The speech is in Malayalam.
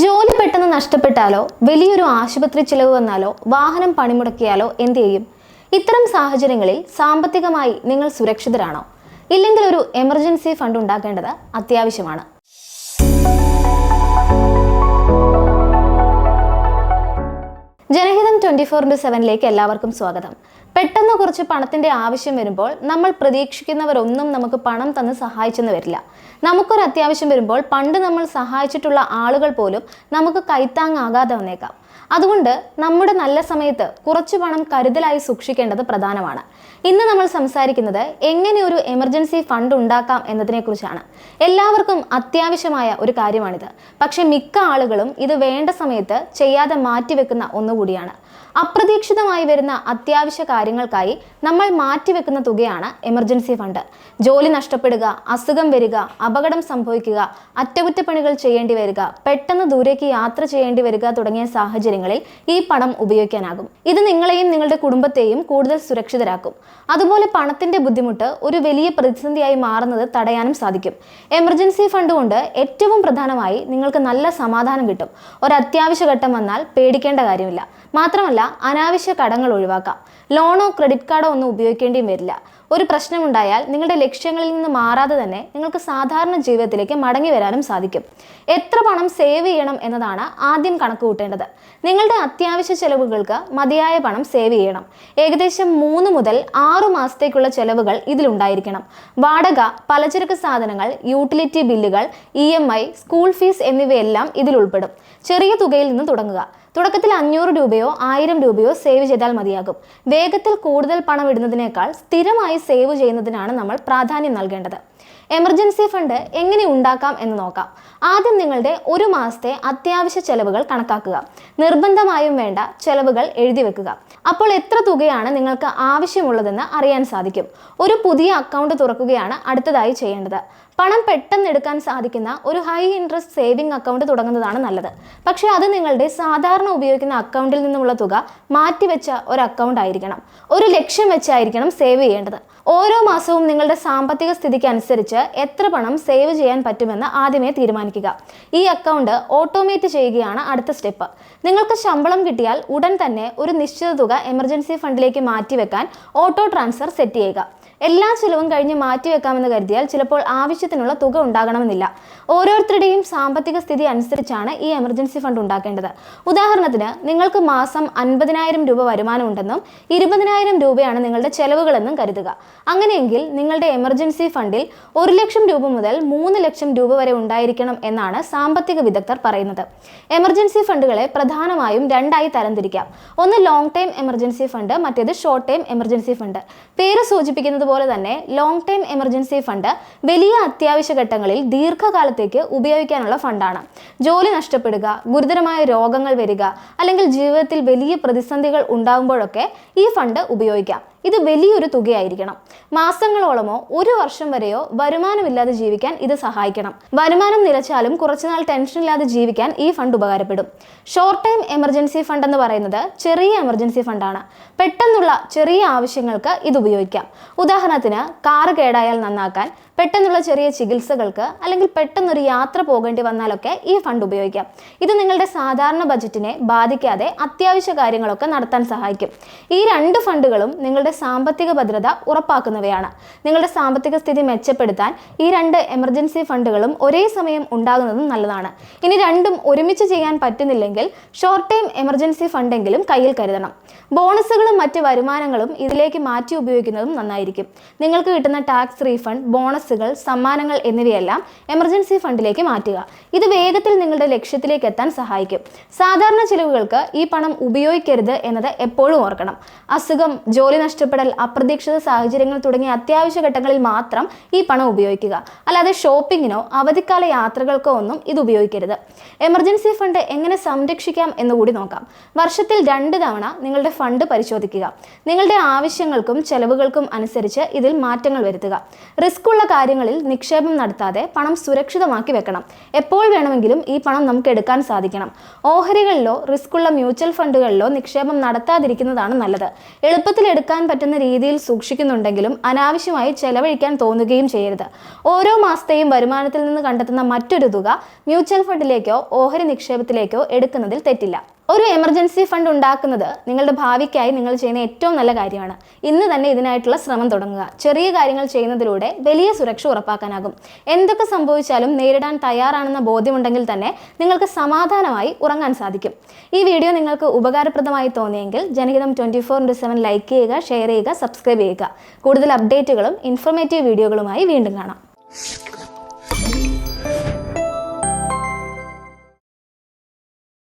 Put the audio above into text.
ജോലി പെട്ടെന്ന് നഷ്ടപ്പെട്ടാലോ? വലിയൊരു ആശുപത്രി ചിലവ് വന്നാലോ? വാഹനം പണിമുടക്കിയാലോ? എന്ത് ചെയ്യും? ഇത്തരം സാഹചര്യങ്ങളിൽ സാമ്പത്തികമായി നിങ്ങൾ സുരക്ഷിതരാണോ? ഇല്ലെങ്കിൽ ഒരു എമർജൻസി ഫണ്ട് ഉണ്ടാക്കേണ്ടത് അത്യാവശ്യമാണ്. ജനഹിതം ട്വന്റി ഫോർ ഇന്റു സെവനിലേക്ക് എല്ലാവർക്കും സ്വാഗതം. പെട്ടെന്ന് കുറച്ച് പണത്തിന്റെ ആവശ്യം വരുമ്പോൾ നമ്മൾ പ്രതീക്ഷിക്കുന്നവരൊന്നും നമുക്ക് പണം തന്ന് സഹായിച്ചെന്ന് വരില്ല. നമുക്കൊരു അത്യാവശ്യം വരുമ്പോൾ പണ്ട് നമ്മൾ സഹായിച്ചിട്ടുള്ള ആളുകൾ പോലും നമുക്ക് കൈത്താങ്ങാകാതെ വന്നേക്കാം. അതുകൊണ്ട് നമ്മുടെ നല്ല സമയത്ത് കുറച്ച് പണം കരുതലായി സൂക്ഷിക്കേണ്ടത് പ്രധാനമാണ്. ഇന്ന് നമ്മൾ സംസാരിക്കുന്നത് എങ്ങനെ ഒരു എമർജൻസി ഫണ്ട് ഉണ്ടാക്കാം എന്നതിനെക്കുറിച്ചാണ്. എല്ലാവർക്കും അത്യാവശ്യമായ ഒരു കാര്യമാണിത്. പക്ഷേ മിക്ക ആളുകളും ഇത് വേണ്ട സമയത്ത് ചെയ്യാതെ മാറ്റിവെക്കുന്ന ഒന്നുകൂടിയാണ്. അപ്രതീക്ഷിതമായി വരുന്ന അത്യാവശ്യ കാര്യങ്ങൾക്കായി നമ്മൾ മാറ്റിവെക്കുന്ന തുകയാണ് എമർജൻസി ഫണ്ട്. ജോലി നഷ്ടപ്പെടുക അസുഖം വരിക അപകടം സംഭവിക്കുക അറ്റകുറ്റപ്പണികൾ ചെയ്യേണ്ടി വരിക പെട്ടെന്ന് ദൂരേക്ക് യാത്ര ചെയ്യേണ്ടി വരിക തുടങ്ങിയ സാഹചര്യങ്ങളിൽ ഈ പണം ഉപയോഗിക്കാനാകും. ഇത് നിങ്ങളെയും നിങ്ങളുടെ കുടുംബത്തെയും കൂടുതൽ സുരക്ഷിതരാക്കും. അതുപോലെ പണത്തിന്റെ ബുദ്ധിമുട്ട് ഒരു വലിയ പ്രതിസന്ധിയായി മാറുന്നത് തടയാനും സാധിക്കും. എമർജൻസി ഫണ്ട് കൊണ്ട് ഏറ്റവും പ്രധാനമായി നിങ്ങൾക്ക് നല്ല സമാധാനം കിട്ടും. ഒരു അത്യാവശ്യ ഘട്ടം വന്നാൽ പേടിക്കേണ്ട കാര്യമില്ല. മാത്രമല്ല അനാവശ്യ കടങ്ങൾ ഒഴിവാക്കാം. ലോണോ ക്രെഡിറ്റ് കാർഡോ ഒന്നും ഉപയോഗിക്കേണ്ടിയും വരില്ല. ഒരു പ്രശ്നമുണ്ടായാൽ നിങ്ങളുടെ ലക്ഷ്യങ്ങളിൽ നിന്ന് മാറാതെ തന്നെ നിങ്ങൾക്ക് സാധാരണ ജീവിതത്തിലേക്ക് മടങ്ങി വരാനും സാധിക്കും. എത്ര പണം സേവ് ചെയ്യണം എന്നതാണ് ആദ്യം കണക്ക് കൂട്ടേണ്ടത് നിങ്ങളുടെ അത്യാവശ്യ ചെലവുകൾക്ക് മതിയായ പണം സേവ് ചെയ്യണം. ഏകദേശം മൂന്ന് മുതൽ ആറു മാസത്തേക്കുള്ള ചെലവുകൾ ഇതിലുണ്ടായിരിക്കണം. വാടക പലചരക്ക് സാധനങ്ങൾ യൂട്ടിലിറ്റി ബില്ലുകൾ ഇ സ്കൂൾ ഫീസ് എന്നിവയെല്ലാം ഇതിൽ ഉൾപ്പെടും ചെറിയ തുകയിൽ നിന്ന് തുടങ്ങുക. തുടക്കത്തിൽ അഞ്ഞൂറ് രൂപയോ ആയിരം രൂപയോ സേവ് ചെയ്താൽ മതിയാകും. വേഗത്തിൽ കൂടുതൽ പണം ഇടുന്നതിനേക്കാൾ സ്ഥിരമായി സേവ് ചെയ്യുന്നതിനാണ് നമ്മൾ പ്രാധാന്യം നൽകേണ്ടത്. എമർജൻസി ഫണ്ട് എങ്ങനെ ഉണ്ടാക്കാം എന്ന് നോക്കാം. ആദ്യം നിങ്ങളുടെ ഒരു മാസത്തെ അത്യാവശ്യ ചെലവുകൾ കണക്കാക്കുക. നിർബന്ധമായും വേണ്ട ചെലവുകൾ എഴുതി വെക്കുക. അപ്പോൾ എത്ര തുകയാണ് നിങ്ങൾക്ക് ആവശ്യമുള്ളതെന്ന് അറിയാൻ സാധിക്കും. ഒരു പുതിയ അക്കൗണ്ട് തുറക്കുകയാണ് അടുത്തതായി ചെയ്യേണ്ടത്. പണം പെട്ടെന്ന് എടുക്കാൻ സാധിക്കുന്ന ഒരു ഹൈ ഇൻട്രസ്റ്റ് സേവിംഗ് അക്കൗണ്ട് തുടങ്ങുന്നതാണ് നല്ലത്. പക്ഷേ അത് നിങ്ങളുടെ സാധാരണ ഉപയോഗിക്കുന്ന അക്കൗണ്ടിൽ നിന്നുമുള്ള തുക മാറ്റിവെച്ച ഒരു അക്കൗണ്ട് ആയിരിക്കണം. ഒരു ലക്ഷ്യം വെച്ചായിരിക്കണം സേവ് ചെയ്യേണ്ടത്. ഓരോ മാസവും നിങ്ങളുടെ സാമ്പത്തിക സ്ഥിതിക്ക് അനുസരിച്ച് എത്ര പണം സേവ് ചെയ്യാൻ പറ്റുമെന്ന് ആദ്യമേ തീരുമാനിക്കുക. ഈ അക്കൗണ്ട് ഓട്ടോമേറ്റ് ചെയ്യുകയാണ് അടുത്ത സ്റ്റെപ്പ് നിങ്ങൾക്ക് ശമ്പളം കിട്ടിയാൽ ഉടൻ തന്നെ ഒരു നിശ്ചിത തുക എമർജൻസി ഫണ്ടിലേക്ക് മാറ്റിവെക്കാൻ ഓട്ടോ ട്രാൻസ്ഫർ സെറ്റ് ചെയ്യുക. എല്ലാ ചിലവും കഴിഞ്ഞ് മാറ്റിവെക്കാമെന്ന് കരുതിയാൽ ചിലപ്പോൾ ആവശ്യത്തിനുള്ള തുക ഉണ്ടാകണമെന്നില്ല. ഓരോരുത്തരുടെയും സാമ്പത്തിക സ്ഥിതി അനുസരിച്ചാണ് ഈ എമർജൻസി ഫണ്ട് ഉണ്ടാക്കേണ്ടത്. ഉദാഹരണത്തിന് നിങ്ങൾക്ക് മാസം അൻപതിനായിരം രൂപ വരുമാനം ഉണ്ടെന്നും ഇരുപതിനായിരം രൂപയാണ് നിങ്ങളുടെ ചെലവുകളെന്നും കരുതുക. അങ്ങനെയെങ്കിൽ നിങ്ങളുടെ എമർജൻസി ഫണ്ടിൽ ഒരു ലക്ഷം രൂപ മുതൽ മൂന്ന് ലക്ഷം രൂപ വരെ ഉണ്ടായിരിക്കണം എന്നാണ് സാമ്പത്തിക വിദഗ്ധർ പറയുന്നത്. എമർജൻസി ഫണ്ടുകളെ പ്രധാനമായും രണ്ടായി തരംതിരിക്കാം. ഒന്ന് ലോങ് ടൈം എമർജൻസി ഫണ്ട് മറ്റേത് ഷോർട്ട് ടൈം എമർജൻസി ഫണ്ട്. പേര് സൂചിപ്പിക്കുന്നത് പോലെ തന്നെ ലോങ് ടൈം എമർജൻസി ഫണ്ട് വലിയ അത്യാവശ്യ ഘട്ടങ്ങളിൽ ദീർഘകാലത്തേക്ക് ഉപയോഗിക്കാനുള്ള ഫണ്ടാണ്. ജോലി നഷ്ടപ്പെടുക ഗുരുതരമായ രോഗങ്ങൾ വരിക അല്ലെങ്കിൽ ജീവിതത്തിൽ വലിയ പ്രതിസന്ധികൾ ഉണ്ടാകുമ്പോഴൊക്കെ ഈ ഫണ്ട് ഉപയോഗിക്കാം. ഇത് വലിയൊരു തുകയായിരിക്കണം. മാസങ്ങളോളമോ ഒരു വർഷം വരെയോ വരുമാനമില്ലാതെ ജീവിക്കാൻ ഇത് സഹായിക്കണം. വരുമാനം നിലച്ചാലും കുറച്ചുനാൾ ടെൻഷൻ ഇല്ലാതെ ജീവിക്കാൻ ഈ ഫണ്ട് ഉപകാരപ്പെടും. ഷോർട്ട് ടൈം എമർജൻസി ഫണ്ട് എന്ന് പറയുന്നത് ചെറിയ എമർജൻസി ഫണ്ടാണ് പെട്ടെന്നുള്ള ചെറിയ ആവശ്യങ്ങൾക്ക് ഇത് ഉപയോഗിക്കാം. ഉദാഹരണത്തിന് കാറ് കേടായാൽ നന്നാക്കാൻ പെട്ടെന്നുള്ള ചെറിയ ചികിത്സകൾക്ക് അല്ലെങ്കിൽ പെട്ടെന്നൊരു യാത്ര പോകേണ്ടി വന്നാലൊക്കെ ഈ ഫണ്ട് ഉപയോഗിക്കാം. ഇത് നിങ്ങളുടെ സാധാരണ ബജറ്റിനെ ബാധിക്കാതെ അത്യാവശ്യ കാര്യങ്ങളൊക്കെ നടത്താൻ സഹായിക്കും. ഈ രണ്ട് ഫണ്ടുകളും നിങ്ങളുടെ സാമ്പത്തിക ഭദ്രത ഉറപ്പാക്കുന്നവയാണ്. നിങ്ങളുടെ സാമ്പത്തിക സ്ഥിതി മെച്ചപ്പെടുത്താൻ ഈ രണ്ട് എമർജൻസി ഫണ്ടുകളും ഒരേ സമയം ഉണ്ടാകുന്നതും നല്ലതാണ്. ഇനി രണ്ടും ഒരുമിച്ച് ചെയ്യാൻ പറ്റുന്നില്ലെങ്കിൽ ഷോർട്ട് ടൈം എമർജൻസി ഫണ്ടെങ്കിലും കയ്യിൽ കരുതണം. ബോണസുകളും മറ്റ് വരുമാനങ്ങളും ഇതിലേക്ക് മാറ്റി ഉപയോഗിക്കുന്നതും നന്നായിരിക്കും. നിങ്ങൾക്ക് കിട്ടുന്ന ടാക്സ് റീഫണ്ട് ബോണസുകൾ സമ്മാനങ്ങൾ എന്നിവയെല്ലാം എമർജൻസി ഫണ്ടിലേക്ക് മാറ്റുക. ഇത് വേഗത്തിൽ നിങ്ങളുടെ ലക്ഷ്യത്തിലേക്ക് എത്താൻ സഹായിക്കും. സാധാരണ ചിലവുകൾക്ക് ഈ പണം ഉപയോഗിക്കരുത് എന്നത് എപ്പോഴും ഓർക്കണം. അസുഖം ജോലി നഷ്ടപ്പെടൽ അപ്രതീക്ഷിത സാഹചര്യങ്ങൾ തുടങ്ങിയ അത്യാവശ്യ ഘട്ടങ്ങളിൽ മാത്രം ഈ പണം ഉപയോഗിക്കുക. അല്ലാതെ ഷോപ്പിങ്ങിനോ അവധിക്കാല യാത്രകൾക്കോ ഒന്നും ഇത് ഉപയോഗിക്കരുത്. എമർജൻസി ഫണ്ട് എങ്ങനെ സംരക്ഷിക്കാം എന്ന് കൂടി നോക്കാം. വർഷത്തിൽ രണ്ട് തവണ നിങ്ങളുടെ ഫണ്ട് പരിശോധിക്കുക. നിങ്ങളുടെ ആവശ്യങ്ങൾക്കും ചെലവുകൾക്കും അനുസരിച്ച് ഇതിൽ മാറ്റങ്ങൾ വരുത്തുക. റിസ്ക് ഉള്ള കാര്യങ്ങളിൽ നിക്ഷേപം നടത്താതെ പണം സുരക്ഷിതമാക്കി വെക്കണം. എപ്പോൾ വേണമെങ്കിലും ഈ പണം നമുക്ക് എടുക്കാൻ സാധിക്കണം. ഓഹരികളിലോ റിസ്ക്കുള്ള മ്യൂച്വൽ ഫണ്ടുകളിലോ നിക്ഷേപം നടത്താതിരിക്കുന്നതാണ് നല്ലത്. എളുപ്പത്തിൽ എടുക്കാൻ പറ്റുന്ന രീതിയിൽ സൂക്ഷിക്കുന്നുണ്ടെങ്കിലും അനാവശ്യമായി ചെലവഴിക്കാൻ തോന്നുകയും ചെയ്യരുത്. ഓരോ മാസത്തെയും വരുമാനത്തിൽ നിന്ന് കണ്ടെത്തുന്ന മറ്റൊരു തുക മ്യൂച്വൽ ഫണ്ടിലേക്കോ ഓഹരി നിക്ഷേപത്തിലേക്കോ എടുക്കുന്നതിൽ തെറ്റില്ല. ഒരു എമർജൻസി ഫണ്ട് ഉണ്ടാക്കുന്നത് നിങ്ങളുടെ ഭാവിക്കായി നിങ്ങൾ ചെയ്യുന്ന ഏറ്റവും നല്ല കാര്യമാണ്. ഇന്ന് തന്നെ ഇതിനായിട്ടുള്ള ശ്രമം തുടങ്ങുക. ചെറിയ കാര്യങ്ങൾ ചെയ്യുന്നതിലൂടെ വലിയ സുരക്ഷ ഉറപ്പാക്കാനാകും. എന്തൊക്കെ സംഭവിച്ചാലും നേരിടാൻ തയ്യാറാണെന്ന ബോധ്യമുണ്ടെങ്കിൽ തന്നെ നിങ്ങൾക്ക് സമാധാനമായി ഉറങ്ങാൻ സാധിക്കും. ഈ വീഡിയോ നിങ്ങൾക്ക് ഉപകാരപ്രദമായി തോന്നിയെങ്കിൽ Janahitham twenty four into seven like ചെയ്യുക ഷെയർ ചെയ്യുക സബ്സ്ക്രൈബ് ചെയ്യുക. കൂടുതൽ അപ്ഡേറ്റുകളും ഇൻഫോർമേറ്റീവ് വീഡിയോകളുമായി വീണ്ടും കാണാം.